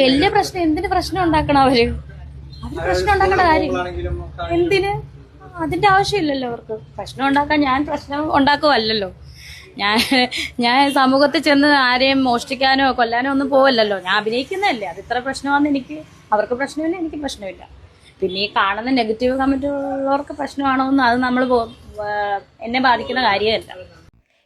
വലിയ പ്രശ്നം എന്തിന് പ്രശ്നം ഉണ്ടാക്കണം അവർ? അവർ പ്രശ്നം ഉണ്ടാക്കേണ്ട കാര്യം. എന്തിന്? അതിന്റെ ആവശ്യമില്ലല്ലോ അവർക്ക്. പ്രശ്നം ഉണ്ടാക്കാൻ ഞാൻ പ്രശ്നം ഉണ്ടാക്കുവല്ലോ ഞാൻ ഞാൻ സമൂഹത്തിൽ ചെന്ന് ആരെയും മോഷ്ടിക്കാനോ കൊല്ലാനോ ഒന്നും പോവല്ലല്ലോ. ഞാൻ അഭിനയിക്കുന്നതല്ലേ. അത് ഇത്ര പ്രശ്നമാണെന്ന് എനിക്ക് അവർക്ക് പ്രശ്നമില്ല എനിക്ക് പ്രശ്നമില്ല. പിന്നെ ഈ കാണുന്ന നെഗറ്റീവ് കമന്റ് ഉള്ളവർക്ക് പ്രശ്നമാണോ എന്ന് അത് നമ്മൾ എന്നെ ബാധിക്കുന്ന കാര്യമല്ല.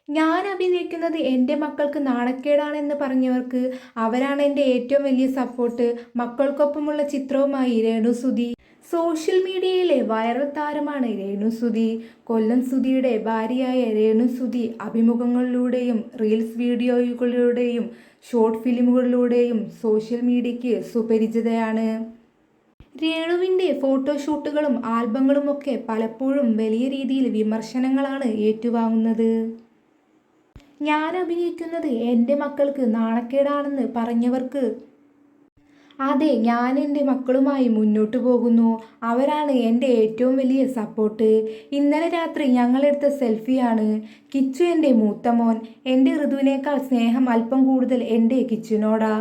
ഞാൻ അഭിനയിക്കുന്നത് എന്റെ മക്കൾക്ക് നാണക്കേടാണെന്ന് പറഞ്ഞവർക്ക് അവരാണ് എന്റെ ഏറ്റവും വലിയ സപ്പോർട്ട് മക്കൾക്കൊപ്പമുള്ള ചിത്രവുമായി രേണു സുധി. സോഷ്യൽ മീഡിയയിലെ വൈറൽ താരമാണ് രേണു സുധി. കൊല്ലം സുധിയുടെ ഭാര്യയായ രേണു സുധി അഭിമുഖങ്ങളിലൂടെയും റീൽസ് വീഡിയോകളിലൂടെയും ഷോർട്ട് ഫിലിമുകളിലൂടെയും സോഷ്യൽ മീഡിയയ്ക്ക് സുപരിചിതയാണ്. രേണുവിന്റെ ഫോട്ടോഷൂട്ടുകളും ആൽബങ്ങളുമൊക്കെ പലപ്പോഴും വലിയ രീതിയിൽ വിമർശനങ്ങളാണ് ഏറ്റുവാങ്ങുന്നത്. ഞാൻ അഭിനയിക്കുന്നത് എന്റെ മക്കൾക്ക് നാണക്കേടാണെന്ന് പറഞ്ഞവർക്ക്. അതെ ഞാൻ എന്റെ മക്കളുമായി മുന്നോട്ട് പോകുന്നു. അവരാണ് എന്റെ ഏറ്റവും വലിയ സപ്പോർട്ട് ഇന്നലെ രാത്രി ഞങ്ങളെടുത്ത സെൽഫിയാണ് കിച്ചു എന്റെ മൂത്ത മോൻ. എന്റെ ഋതുവിനേക്കാൾ സ്നേഹം അല്പം കൂടുതൽ എന്റെ കിച്ചുനോടാ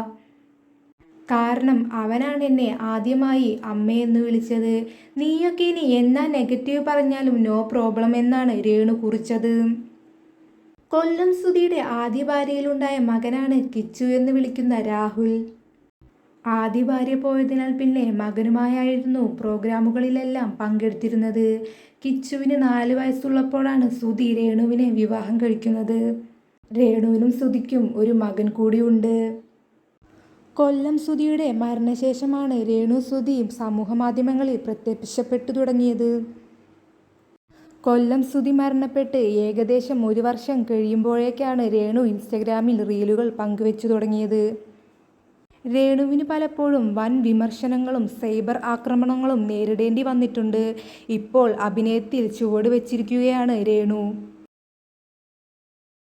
കാരണം അവനാണ് എന്നെ ആദ്യമായി അമ്മയെന്ന് വിളിച്ചത്. നീയൊക്കെ ഇനി എന്നാ നെഗറ്റീവ് പറഞ്ഞാലും നോ പ്രോബ്ലം എന്നാണ് രേണു കുറിച്ചത്. കൊല്ലം സുധിയുടെ ആദ്യ ഭാര്യയിലുണ്ടായ മകനാണ് കിച്ചു എന്ന് വിളിക്കുന്ന രാഹുൽ. ആദ്യ ഭാര്യ പോയതിനാൽ പിന്നെ മകനുമായായിരുന്നു പ്രോഗ്രാമുകളിലെല്ലാം പങ്കെടുത്തിരുന്നത്. കിച്ചുവിന് നാല് വയസ്സുള്ളപ്പോഴാണ് സുധി രേണുവിനെ വിവാഹം കഴിക്കുന്നത്. രേണുവിനും സുധിക്കും ഒരു മകൻ കൂടിയുണ്ട്. കൊല്ലം സുധിയുടെ മരണശേഷമാണ് രേണു സുധി സമൂഹമാധ്യമങ്ങളിൽ പ്രത്യക്ഷപ്പെട്ടു തുടങ്ങിയത്. കൊല്ലം സ്തുതി മരണപ്പെട്ട് ഏകദേശം ഒരു വർഷം കഴിയുമ്പോഴേക്കാണ് രേണു ഇൻസ്റ്റഗ്രാമിൽ റീലുകൾ പങ്കുവെച്ചു തുടങ്ങിയത്. രേണുവിന് പലപ്പോഴും വൻ വിമർശനങ്ങളും സൈബർ ആക്രമണങ്ങളും നേരിടേണ്ടി വന്നിട്ടുണ്ട്. ഇപ്പോൾ അഭിനയത്തിൽ ചുവട് വെച്ചിരിക്കുകയാണ് രേണു.